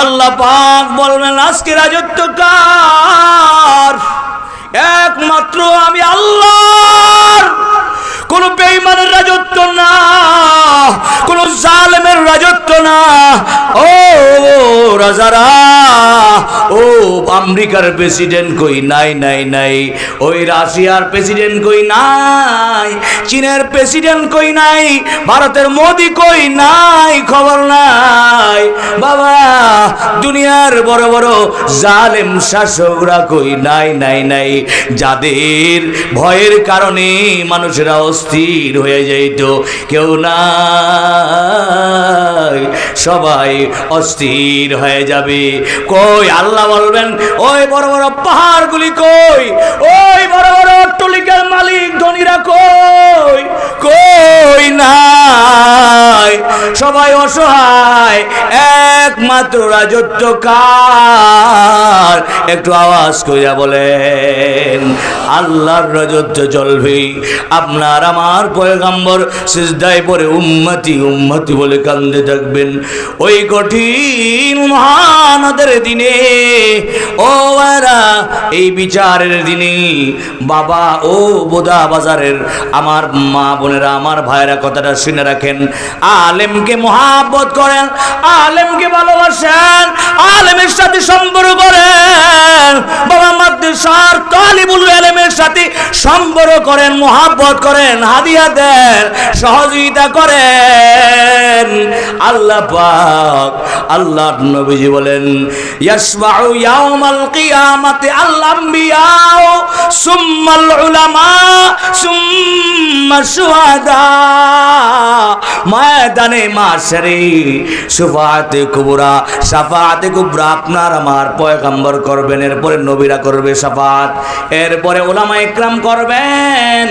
আল্লাহ পাক বলবেন আজকে রাজত্ব কার? একমাত্র আমি আল্লাহ কোন বেইমানের রাজত্ব না। কোন জালেমের রাজত্ব না। ও রাজারা, ও, আমেরিকার প্রেসিডেন্ট কই? নাই নাই নাই। ওই রাশিয়ার প্রেসিডেন্ট কই? নাই। চীনের প্রেসিডেন্ট কই? নাই। ভারতের মোদি কই? নাই, খবর নাই। বাবা, দুনিয়ার বড় বড় জালেম শাসকরা কই? নাই নাই নাই। যাদের ভয়ের কারণে মানুষেরা অস্থির হয়ে যাইত। কেউ সবাই অস্থির হয়ে যাবে। কই আল্লাহ বলবেন, ওই বড় বড় পাহাড়গুলি কই? ওই বড় বড় অট্টলিকার মালিক ধনীরা কই? কই নাই সবাই অসহায়, একমাত্র রাজত্ব কার? একটু আওয়াজ কইরা বলেন, আল্লাহর রাজত্ব চলবে। আপনার আমার পয়গাম্বর সিজদায় পরে উম্মতি উম্মতি বলে কান্দে থাকবেন। ওই কঠিন মহানদের দিনে, ও এই বিচারের দিনে বাবা ও বোদা বাজারের আমার মা বোনেরা, আমার ভাইরা কথাটা শুনে রাখেন। আলেমকে মহাব্বত করেন, আলেমকে ভালোবাসেন, আলেমের সাথে সম্পর্ক করেন। বাবা মাদ্রাসার তালিবুল আলেমের সাথে সম্পর্ক করেন, মহাব্বত করেন, হাদিয়া দেন, সহযোগিতা করেন। আল্লাহ পাক আল্লাহ নবীজি বলেন, ইয়াসমাউ ইয়াউমাল কিয়ামাতি আল আম্বিয়াউ সুম্মাল উলামা, সুম্মা শুহাদা। ময়দানে মাসারে সুফাতে কুবরা, সাফাতে কুবরা, আপনার আমার পয়গাম্বর করবেন, এরপরে নবীরা করবে সাফাত। এরপরে ওলামা ইকরাম করবেন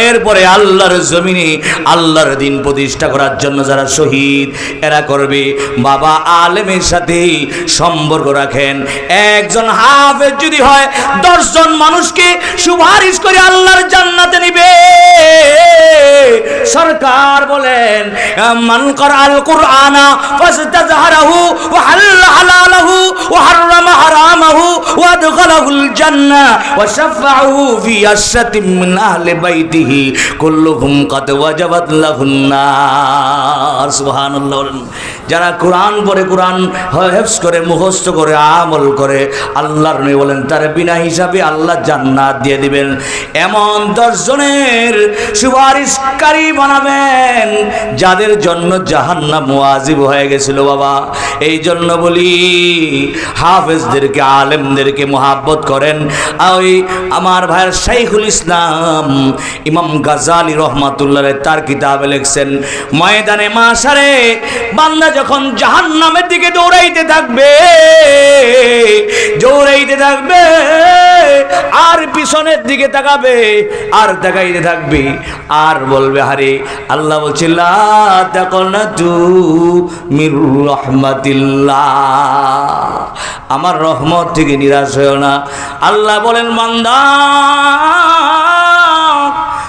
এরপরে আল্লাহর জমিনে আল্লাহর দিন প্রতিষ্ঠা করার জন্য যারা শহীদ, এরা করবে। বাবা আলেমের সাথে সম্পর্ক রাখেন। একজন হাফেজ যদি হয়, দশজন মানুষকে সুপারিশ করে আল্লাহর জান্নাতে নিবে। সরকার বলেন, মান করা আল কুরআনা ফাস্তাজহারাহু জান্নাহ ওয়া শাফাআহু ফি আশরাতিন মিন আহলি বাইতিহি কুল্লুহুম কাদ ওয়াজাবাত লাহুন নার সুবহানাল্লাহ বলেন। যারা কোরআন পড়ে, কোরআন হেফজ করে, মুখস্থ করে, আমল করে, আল্লাহর নবী বলেন, তার বিনা হিসাবে আল্লাহ জান্নাত দিয়ে দিবেন এমন দশজনের সুপারিশকারী বানাবেন, যাদের জন্য জাহান্নাম ওয়াজিব হয়ে গেছিল বাবা এই জন্য বলি, হাফেজদেরকে আলেমদেরকে মোহাব্বত করেন। ওই আমার ভাইয়ের শাইখুল ইসলাম, ইমাম গাজালি রহমাতুল্লাহ তার কিতাবে লিখছেন, ময়দানে মাসারে বান্দা যখন জাহান্নামের দিকে দৌড়াইতে থাকবে দৌড়াইতে থাকবে, আর পিছনের দিকে তাকাবে, আর তাকাইতে থাকবে, আর বলবে হারে আল্লাহ বলছে, লা তাকনাতু মির রহমাতিল্লাহ। আমার রহমত থেকে নিরাশ হয়েও না। আল্লাহ বলেন মান্দা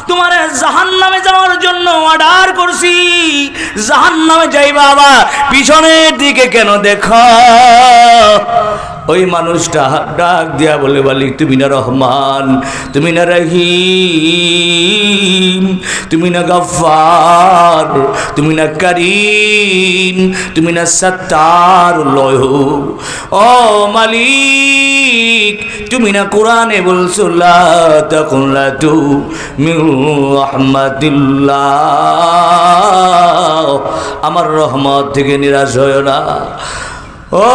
তোমার জাহান নামে যাওয়ার জন্য অর্ডার করছি। জাহান নামে যাই বাবা পিছনের দিকে কেন দেখ? ওই মানুষটা ডাক দিয়া বলে বলি তুমি না রহমান, তুমি না রহিম, তুমি না গফার তুমি না করিম, তুমি না সত্তার লয় ও মালিক, তুমি না কোরআনে বলছো, লা তখন তু মির রহমাতিল্লাহ আমার রহমত থেকে নিরাশ হয় না। ও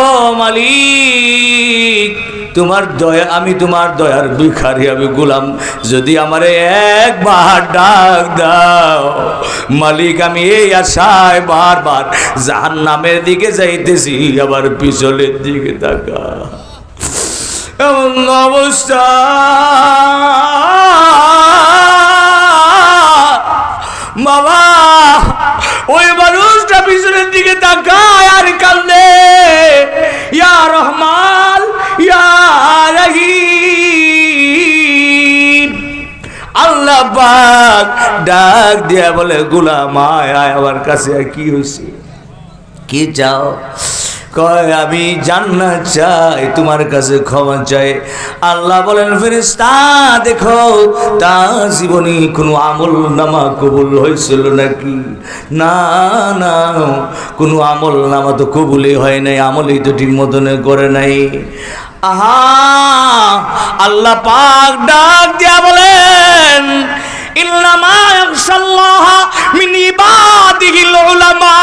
মালিক, তোমার দয়া, আমি তোমার দয়ার ভিখারি, আমি গোলাম। যদি আমারে একবার ডাক দাও, মালিক, আমি এই আশায় বারবার জাহান নামের দিকে যাইতেছি, আবার পিছনের দিকে তাকা এমন অবস্থা। বাবা, ওই মানুষটা পিছনের দিকে তাকায়। পাক ডাক দিয়া বলে, গুলাম, আয় আয়, আমার কাছে কি হয়েছে কি চাও? কয়, আমি জান্নাত চাই, তোমার কাছে ক্ষমা চাই। আল্লাহ বলেন, ফেরেশতা, দেখো তার জীবনে কোনো আমল নামা কবুল হয়েছিল নাকি? না না, কোনো আমল নামা তো কবুলই হয় নাই, আমলই তো ঠিক মতনে করে নাই। আহা, আল্লাহ পাক ডাক দিয়া বলেন ইন্নামা ইয়াখশাল্লাহ মিন ইবাদিহিল উলামা।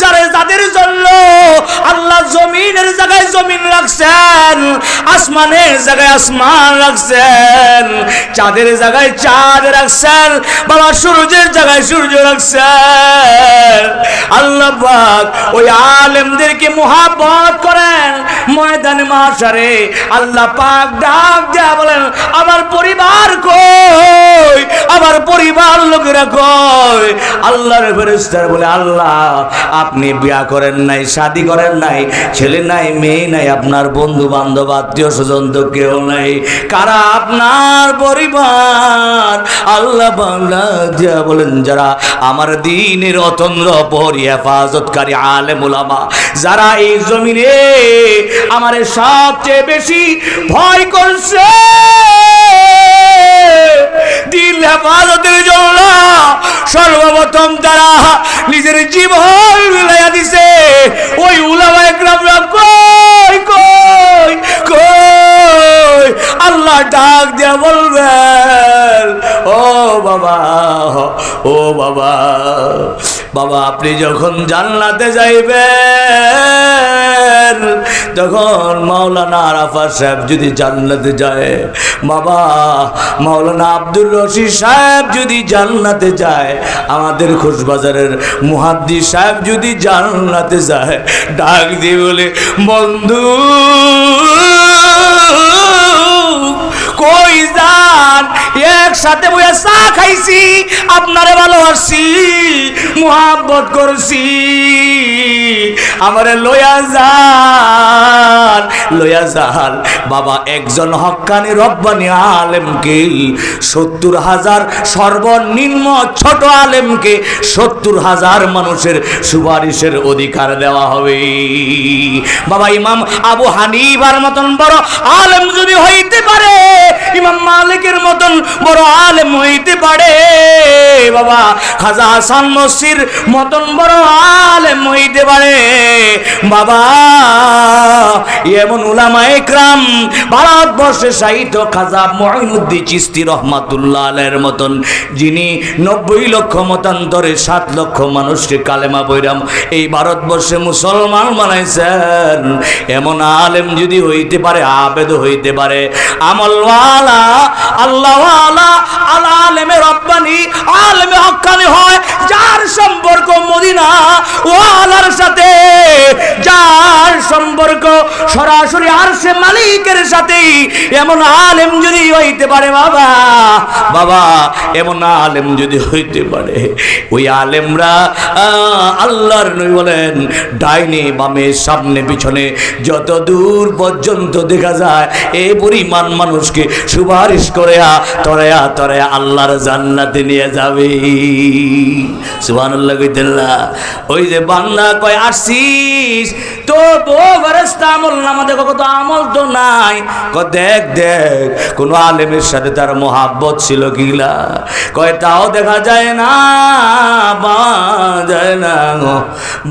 যারা যাদের জন্য আল্লাহ জমিনের জায়গায় জমিন রাখছেন, আসমানের জায়গায় আসমান রাখছেন, চাঁদের জায়গায় চাঁদ রাখছেন, বাবা সূর্যের জায়গায় সূর্য রাখছেন। আল্লাহ ওই আলেমদেরকে করেন। ময়দানে মাসারে আল্লাহ পাক ডাক দেয়া বলেন, আমার পরিবার কই? আমার পরিবার লোকেরা কই? আল্লাহর ফেরেস্তার বলে, আল্লাহ আপনি বিয়া করেন নাই, শাদি করেন নাই, ছেলে নাই, মেয়ে নাই, আপনার বন্ধু বান্ধব আত্মীয় স্বজন তো কেউ নাই। কারা আপনার পরিবার? আল্লাহ বাংলা বলেন, যারা আমার দিনের অতন্দ্র পরি হেফাজতকারী আলেম ওলামা যারা এই জমিনে আমার সবচেয়ে বেশি ভয় করছে, দিল হেফাজতের জন্য সর্বপ্রথম তারা নিজের জীবন মিলাইয়া দিছে। ওই উলামা একরামরা কই কই কই? আল্লাহ ডাক দিয়া বলবেন, ও বাবা ও বাবা বাবা, আপনি যখন জান্নাতে যাইবেন তখন মাওলানা আরাফা সাহেব যদি জান্নাতে যায়, বাবা, মাওলানা আব্দুল রশিদ সাহেব যদি জান্নাতে যায়, আমাদের খোশবাজারের মুহাদ্দি সাহেব যদি জান্নাতে যায়, ডাক দিয়ে বলে, বন্ধু একসাথে বইয়া চা খাইছি, আপনারে ভালোবাসি মুহাব্বত করছি। আমারে লয়া যান লয়া যান। বাবা, একজন হক্কানি রব্বানি আলেমকে, সত্তর হাজার সর্বনিম্ন ছোট আলেমকে, সত্তর হাজার মানুষের সুপারিশের অধিকার দেওয়া হবে। বাবা, ইমাম আবু হানিবার মতন বড় আলেম যদি হইতে পারে, ইমাম মালিকের মতন বড় আলেম হইতে পারে। বাবা, খাজা হাসান মসজির মতন বড় আলেম হইতে পারে। বাবা, এমন উলামা একরাম ভারতবর্ষে সাহিত্য খাজা মহিনুদ্দিন চিস্তি রহমাতুল্লাহ আলের মতন, যিনি নব্বই লক্ষ মতান্তরে সাত লক্ষ মানুষকে কালেমা বৈরাম এই ভারতবর্ষে মুসলমান বানাইছেন। এমন আলেম যদি হইতে পারে, আবেদ হইতে পারে। আমলওয়ালা, আল্লাহওয়ালা আলা আলেমে রব্বানি আলেমে হক্কানি হয় যার সম্পর্ক মদিনা ওয়ালার সাথে, যার সম্পর্ক সরাসরি আর সে মালিকের সাথে, এমন আলেম যদি হইতে পারে বাবা বাবা, এমন আলেম যদি হইতে পারে, ওই আলেমরা আল্লাহর নই বলেন, ডাইনে বামে, সামনে পিছনে, যত দূর পর্যন্ত দেখা যায় এই পরিমাণ মানুষকে সুপারিশ করে তরেয়া তরেয়া আল্লাহর জান্নাতে নিয়ে যাবে। সুবহানাল্লাহ কইতেল্লা। ওই যে বান্দা কয়, আসিস? তো তো ফেরেশতা আমল নামা দেখো কত আমল তো নাই। ক দেখ দেখ, কোন আলেমের সাথে তার মোহাব্বত ছিল কিলা কয়, তাও দেখা যায় না বা যায় না।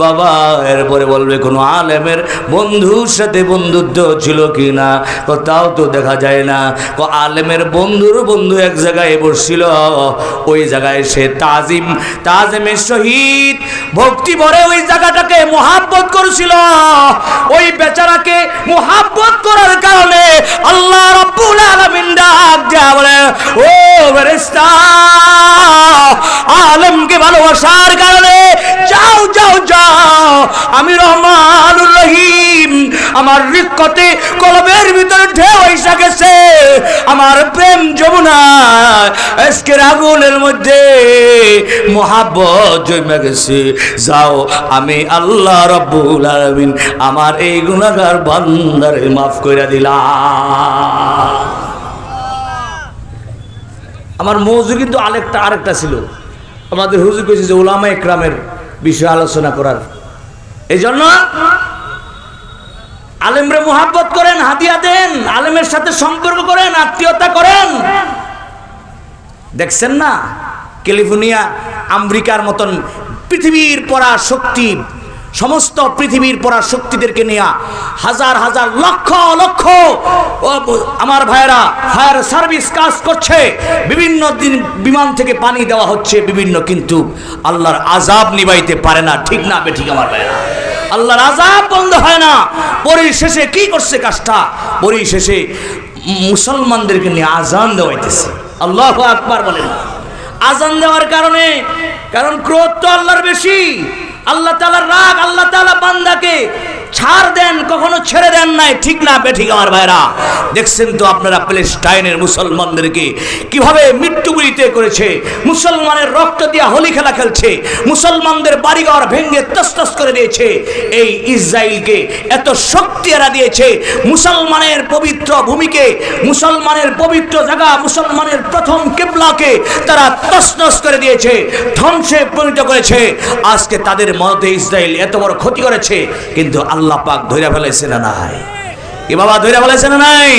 বাবা, এরপরে বলবে, কোনো আলেমের বন্ধুর সাথে বন্ধুত্ব ছিল কি না ক তাও তো দেখা যায় না। ক আলেমের বন্ধুর বন্ধু এক জায়গায় বসছিল, ওই জায়গায় সে তাজিম, তাজিমের সহিত ভক্তি ভরে ওই জায়গাটাকে মোহাব্বত করছিল। ওই বেচারাকে মোহাব্বত করার কারণে আল্লাহ রাব্বুল আলামিন ডাক দেয়া বলে, ও ফেরেশতা, আলমকে ভালোবাসার কারণে যাও যাও যাও। আমি রহমানুর রহিম। আমার রিক্কতে ভিতরে ঢেউ এসে গেছে আমার প্রেম যমুনা আজকের আগুনের মধ্যে মহাব্বত জমে গেছে। যাও, আমি আল্লাহ রব্বুল আলামিন আমার এই গুণাগার বান্দারে মাফ করে দিলাম। আমার মৌজু কিন্তু আরেকটা আরেকটা ছিল। আমাদের হুজুর কইছে যে ওলামা একরামের বিষয়ে আলোচনা করার। এই জন্য আলেমরে মোহাব্বত করেন হাদিয়া দেন, আলেমের সাথে সম্পর্ক করেন, আত্মীয়তা করেন। দেখছেন না? ক্যালিফোর্নিয়া, আমেরিকার মতন পৃথিবীর পরা শক্তি সমস্ত পৃথিবীর পরা শক্তিদেরকে নিয়ে হাজার হাজার, লক্ষ লক্ষ আমার ভাইয়েরা, ফায়ার সার্ভিস কাজ করছে। বিভিন্ন দিন বিমান থেকে পানি দেওয়া হচ্ছে, বিভিন্ন কিন্তু আল্লাহর আজাব নিবাইতে পারে না। ঠিক না বেঠিক আমার ভাইয়েরা? আল্লাহর আজাব বন্ধ হয় না। পরিশেষে কি করছে কাজটা? পরিশেষে মুসলমানদেরকে নিয়ে আজান দেওয়াইতেছে। আল্লাহ আকবার বলেন। আজান দেওয়ার কারণে, কারণ ক্রোধ তো আল্লাহর বেশি। আল্লাহ তালার রাগ, আল্লাহ তালা বান্দাকে ছাড় দেন, কখনো ছেড়ে দেন নাই। ঠিক না, বেঠিক আমার ভাইরা। দেখছেন তো আপনারা প্যালেস্টাইনের মুসলমানদেরকে কীভাবে মৃত্যুগুলিতে করেছে। মুসলমানের রক্ত দিয়ে হোলি খেলা খেলছে। মুসলমানদের বাড়িঘর ভেঙে তস্তস করে দিয়েছে। এই ইসরায়েলকে এত শক্তি এরা দিয়েছে। মুসলমানের পবিত্র ভূমিকে, মুসলমানের পবিত্র জায়গা, মুসলমানের প্রথম কেবলাকে তারা তসনস করে দিয়েছে, ধ্বংসে পরিণত করেছে। আজকে তাদের মতে ইসরায়েল এত বড় ক্ষতি করেছে, কিন্তু আল্লাহ পাক ধৈর্য ফেলাইছে না নাই? এ বাবা ধৈর্য ফেলাইছে না নাই?